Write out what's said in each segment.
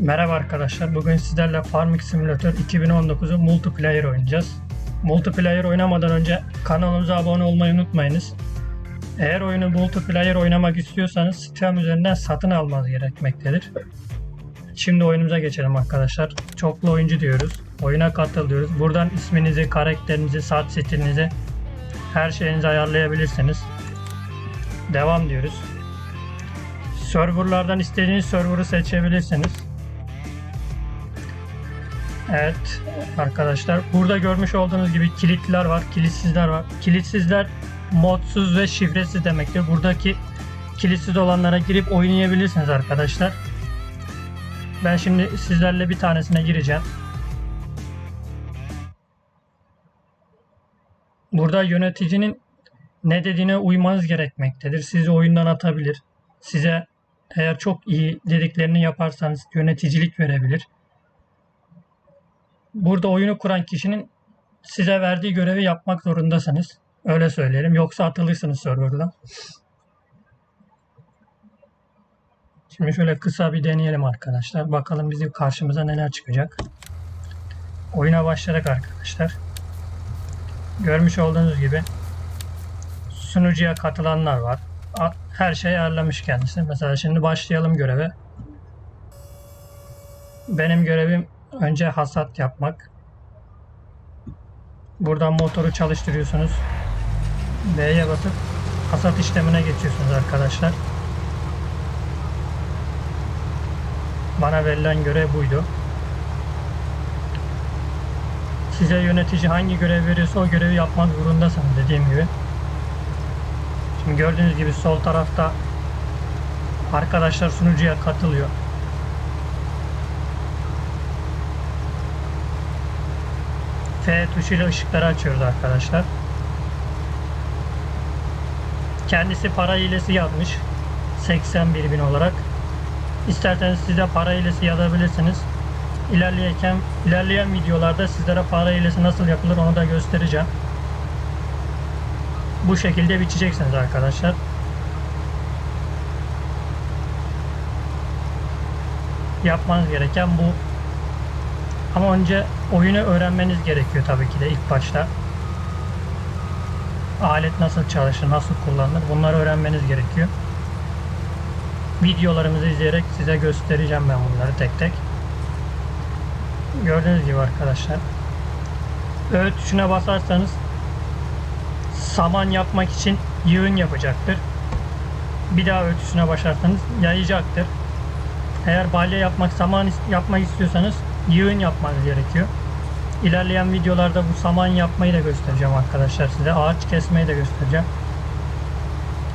Merhaba arkadaşlar. Bugün sizlerle Farming Simulator 2019'u multiplayer oynayacağız. Multiplayer oynamadan önce kanalımıza abone olmayı unutmayınız. Eğer oyunu multiplayer oynamak istiyorsanız Steam üzerinden satın almanız gerekmektedir. Şimdi oyunumuza geçelim arkadaşlar. Çoklu oyuncu diyoruz. Oyuna katıl diyoruz. Buradan isminizi, karakterinizi, saat stilinizi, her şeyinizi ayarlayabilirsiniz. Devam diyoruz. Serverlardan istediğiniz server'ı seçebilirsiniz. Evet arkadaşlar burada görmüş olduğunuz gibi kilitliler var, kilitsizler var. Kilitsizler modsuz ve şifresiz demektir. Buradaki kilitsiz olanlara girip oynayabilirsiniz arkadaşlar. Ben şimdi sizlerle bir tanesine gireceğim. Burada yöneticinin ne dediğine uymanız gerekmektedir. Sizi oyundan atabilir. Size eğer çok iyi dediklerini yaparsanız yöneticilik verebilir. Burada oyunu kuran kişinin size verdiği görevi yapmak zorundasınız. Öyle söyleyelim. Yoksa atılırsınız serverdan. Şimdi şöyle kısa bir deneyelim arkadaşlar. Bakalım bizim karşımıza neler çıkacak. Oyuna başladık arkadaşlar. Görmüş olduğunuz gibi sunucuya katılanlar var. Her şey ayarlamış kendisi. Mesela şimdi başlayalım göreve. Benim görevim önce hasat yapmak. Buradan motoru çalıştırıyorsunuz. B'ye basıp hasat işlemine geçiyorsunuz arkadaşlar. Bana verilen görev buydu. Size yönetici hangi görev veriyorsa o görevi yapmak zorundasınız dediğim gibi. Şimdi gördüğünüz gibi sol tarafta arkadaşlar sunucuya katılıyor. F tuşuyla ışıkları açıyoruz arkadaşlar. Kendisi para hilesi yazmış. 81 bin olarak. İsterseniz size para hilesi yazabilirsiniz. İlerleyen, ilerleyen videolarda sizlere para hilesi nasıl yapılır onu da göstereceğim. Bu şekilde biçeceksiniz arkadaşlar. Yapmanız gereken bu. Ama önce oyunu öğrenmeniz gerekiyor tabii ki de ilk başta. Alet nasıl çalışır, nasıl kullanılır bunları öğrenmeniz gerekiyor. Videolarımızı izleyerek size göstereceğim ben bunları tek tek. Gördüğünüz gibi arkadaşlar. Ö tuşuna basarsanız saman yapmak için yığın yapacaktır. Bir daha Ö tuşuna basarsanız yayacaktır. Eğer balya yapmak, saman yapmak istiyorsanız yığın yapmanız gerekiyor. İlerleyen videolarda bu saman yapmayı da göstereceğim arkadaşlar size. Ağaç kesmeyi de göstereceğim.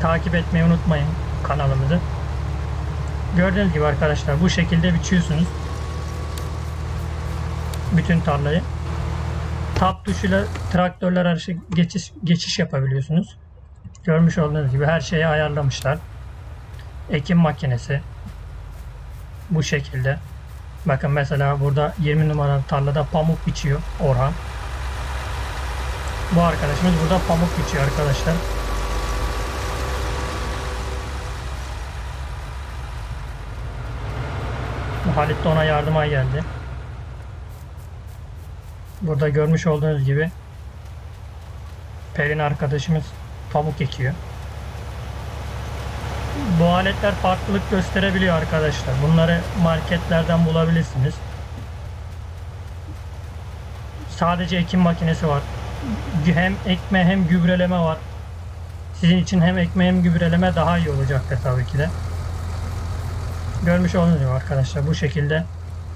Takip etmeyi unutmayın kanalımızı. Gördüğünüz gibi arkadaşlar bu şekilde biçiyorsunuz. Bütün tarlayı. Tab tuşuyla traktörler arası geçiş, geçiş yapabiliyorsunuz. Görmüş olduğunuz gibi her şeyi ayarlamışlar. Ekim makinesi. Bu şekilde. Bakın mesela burada 20 numaralı tarlada pamuk biçiyor Orhan. Bu arkadaşımız burada pamuk biçiyor arkadaşlar. Halit de ona yardıma geldi. Burada görmüş olduğunuz gibi Pelin arkadaşımız pamuk ekiyor. Bu aletler farklılık gösterebiliyor arkadaşlar. Bunları marketlerden bulabilirsiniz. Sadece ekim makinesi var. Hem ekme hem gübreleme var. Sizin için hem ekme hem gübreleme daha iyi olacaktır tabii ki de. Görmüş olduğunuz gibi arkadaşlar bu şekilde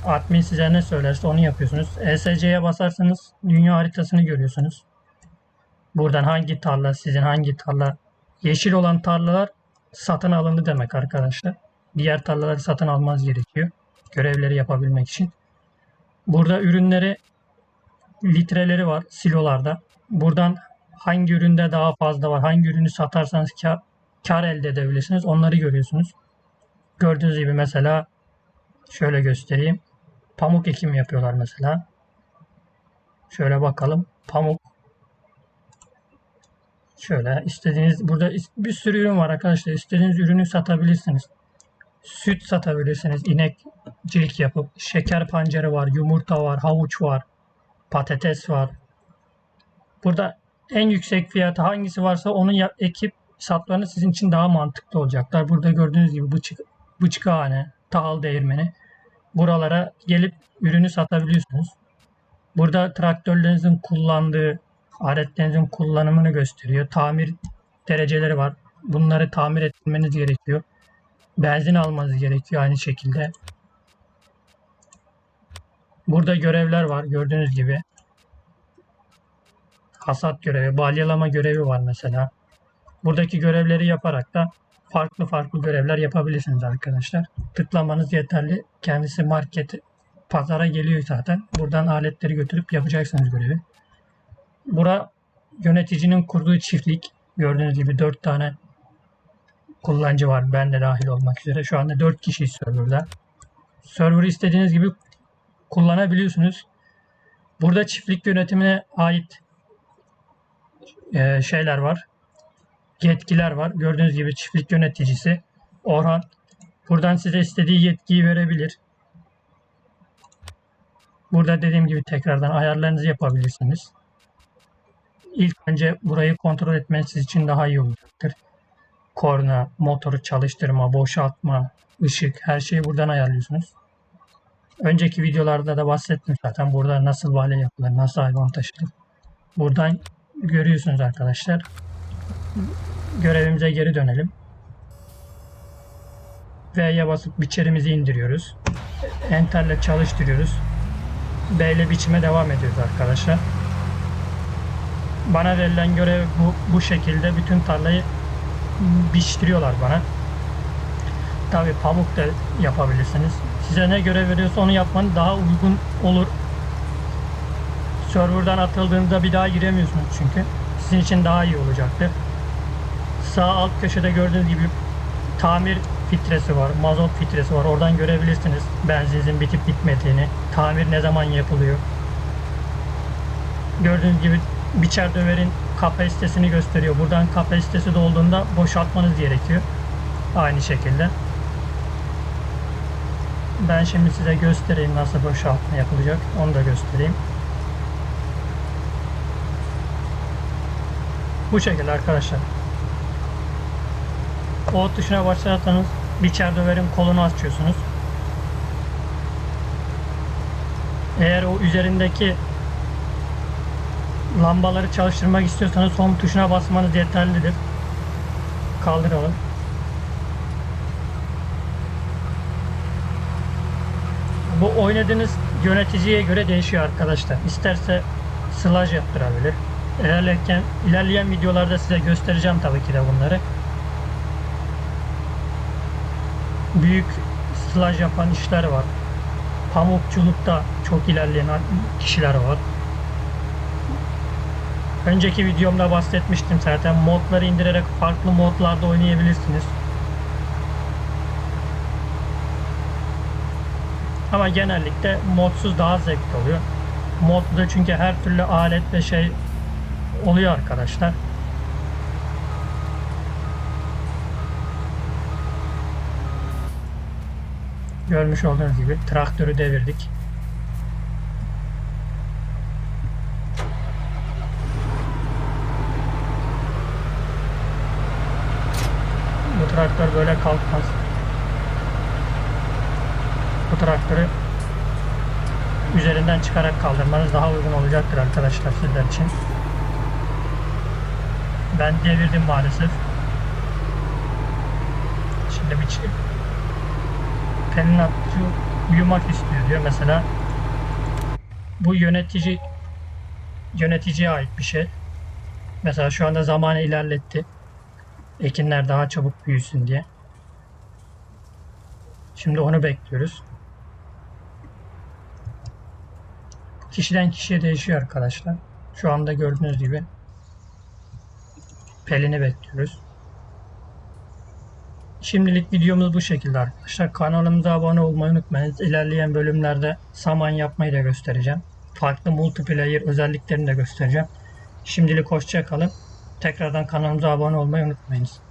admin size ne söylerse onu yapıyorsunuz. ESC'ye basarsanız dünya haritasını görüyorsunuz. Buradan hangi tarla sizin hangi tarla yeşil olan tarlalar satın alındı demek arkadaşlar. Diğer tarlaları satın almaz gerekiyor. Görevleri yapabilmek için. Burada ürünleri litreleri var silolarda. Buradan hangi üründe daha fazla var, hangi ürünü satarsanız kar, kar elde edebilirsiniz. Onları görüyorsunuz. Gördüğünüz gibi mesela şöyle göstereyim. Pamuk ekim yapıyorlar mesela. Şöyle bakalım. Pamuk Şöyle istediğiniz burada bir sürü ürün var arkadaşlar. İstediğiniz ürünü satabilirsiniz. Süt satabilirsiniz. İnek cilik yapıp şeker pancarı var, yumurta var, havuç var, patates var. Burada en yüksek fiyatı hangisi varsa onu ya- ekip satmanız sizin için daha mantıklı olacaklar. Burada gördüğünüz gibi bıçık, bıçkıhane, tahıl değirmeni buralara gelip ürünü satabiliyorsunuz. Burada traktörlerinizin kullandığı aletlerinizin kullanımını gösteriyor. Tamir dereceleri var. Bunları tamir etmeniz gerekiyor. Benzin almanız gerekiyor aynı şekilde. Burada görevler var gördüğünüz gibi. Hasat görevi, balyalama görevi var mesela. Buradaki görevleri yaparak da farklı farklı görevler yapabilirsiniz arkadaşlar. Tıklamanız yeterli. Kendisi market, pazara geliyor zaten. Buradan aletleri götürüp yapacaksınız görevi. Bura yöneticinin kurduğu çiftlik. Gördüğünüz gibi 4 tane kullanıcı var. Ben de dahil olmak üzere. Şu anda 4 kişi serverda. Server'ı istediğiniz gibi kullanabiliyorsunuz. Burada çiftlik yönetimine ait e, şeyler var. Yetkiler var. Gördüğünüz gibi çiftlik yöneticisi Orhan. Buradan size istediği yetkiyi verebilir. Burada dediğim gibi tekrardan ayarlarınızı yapabilirsiniz. İlk önce burayı kontrol etmeniz için daha iyi olacaktır. Korna, motoru çalıştırma, boşaltma, ışık her şeyi buradan ayarlıyorsunuz. Önceki videolarda da bahsettim zaten burada nasıl vale yapılır, nasıl hayvan taşınır. Buradan görüyorsunuz arkadaşlar. Görevimize geri dönelim. V'ye basıp biçerimizi indiriyoruz. Enter'le çalıştırıyoruz. B ile biçime devam ediyoruz arkadaşlar. Bana verilen görev bu, bu şekilde bütün tarlayı biçtiriyorlar bana. Tabi pamuk da yapabilirsiniz. Size ne görev veriyorsa onu yapmanız daha uygun olur. Server'dan atıldığında bir daha giremiyorsunuz çünkü. Sizin için daha iyi olacaktır. Sağ alt köşede gördüğünüz gibi tamir filtresi var, mazot filtresi var. Oradan görebilirsiniz benzinizin bitip bitmediğini, tamir ne zaman yapılıyor. Gördüğünüz gibi biçer döverin kapasitesini gösteriyor. Buradan kapasitesi dolduğunda boşaltmanız gerekiyor. Aynı şekilde. Ben şimdi size göstereyim nasıl boşaltma yapılacak. Onu da göstereyim. Bu şekilde arkadaşlar. O tuşuna basarsanız biçer döverin kolunu açıyorsunuz. Eğer o üzerindeki lambaları çalıştırmak istiyorsanız home tuşuna basmanız yeterlidir. Kaldıralım. Bu oynadığınız yöneticiye göre değişiyor arkadaşlar. İsterse slash yaptırabilir. İlerlerken, ilerleyen videolarda size göstereceğim tabii ki de bunları. Büyük slash yapan işler var. Pamukçulukta çok ilerleyen kişiler var. Önceki videomda bahsetmiştim zaten. Modları indirerek farklı modlarda oynayabilirsiniz. Ama genellikle modsuz daha zevkli oluyor. Modda çünkü her türlü alet ve şey oluyor arkadaşlar. Görmüş olduğunuz gibi traktörü devirdik. Bu traktör böyle kalkmaz. Bu traktörü üzerinden çıkarak kaldırmanız daha uygun olacaktır arkadaşlar sizler için. Ben devirdim maalesef. Şimdi bir çi- Pelin atçı uyumak istiyor diyor mesela. Bu yönetici yöneticiye ait bir şey. Mesela şu anda zamanı ilerletti. Ekinler daha çabuk büyüsün diye. Şimdi onu bekliyoruz. Kişiden kişiye değişiyor arkadaşlar. Şu anda gördüğünüz gibi Pelin'i bekliyoruz. Şimdilik videomuz bu şekilde arkadaşlar. Kanalımıza abone olmayı unutmayın. İlerleyen bölümlerde saman yapmayı da göstereceğim. Farklı multiplayer özelliklerini de göstereceğim. Şimdilik hoşça kalın. Tekrardan kanalımıza abone olmayı unutmayınız.